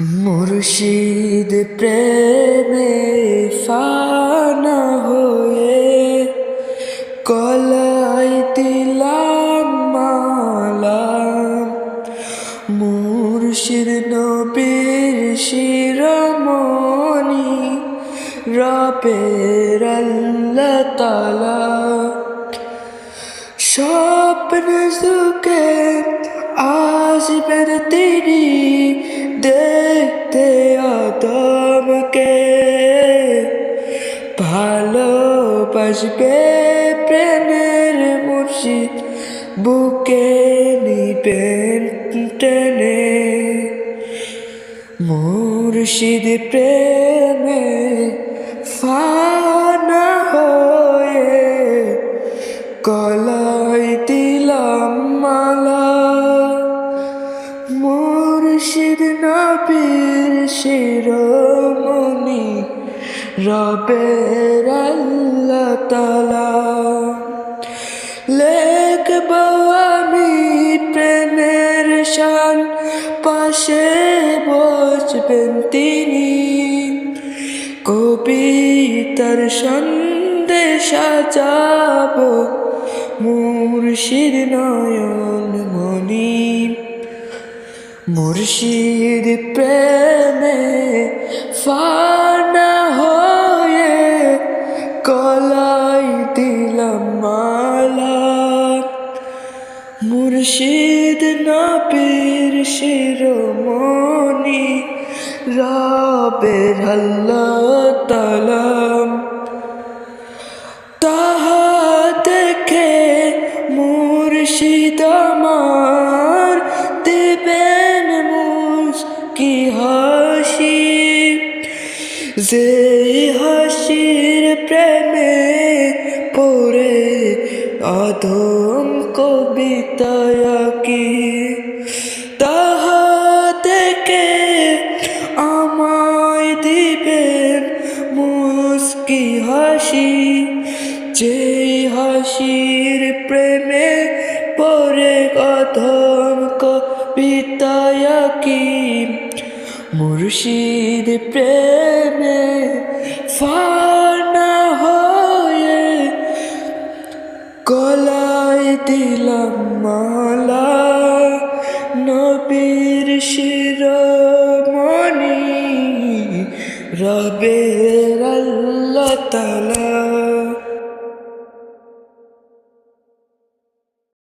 মুর্শিদ প্রেমে ফানা হয়ে কলাই দিলাম মালা মুর্শিদ নবীর শিরমণি, রবের আল্লাহ তালা। স্বপ্ন সুখে আসবেন তিনি ভালোবাসবে প্রেমের মুর্শিদ, বুকে নিবেন টেনে। মুর্শিদ প্রেমে ফানা হয়ে কলাই দিলাম মালা। মুর্শিদ নবীর শিরোমণি রবের তালা। পাশে বসবেন তিনি। কবিতার সন্দেশ সাজাব মুর্শিদ নয়ন মনি মুর্শিদ প্রেমে ফানা হয়ে কলাই মুর্শিদ নবীর শিরোমণি, রবের আল্লাহ তালাম। তাহা দেখে মুর্শিদ আমার দেবেন মুস্কি হাসি। যে হাসির প্রেমে পড়ে অধম কবিতায় কি তাহা আমায় দিবেন মুস্কি হাসি। যে হাসির প্রেমে পরে অধম কবিতায় কি মুর্শিদ প্রেমে ফানা দিলাম মালা নবীর শিরমণি রবের আল্লাহ তালা।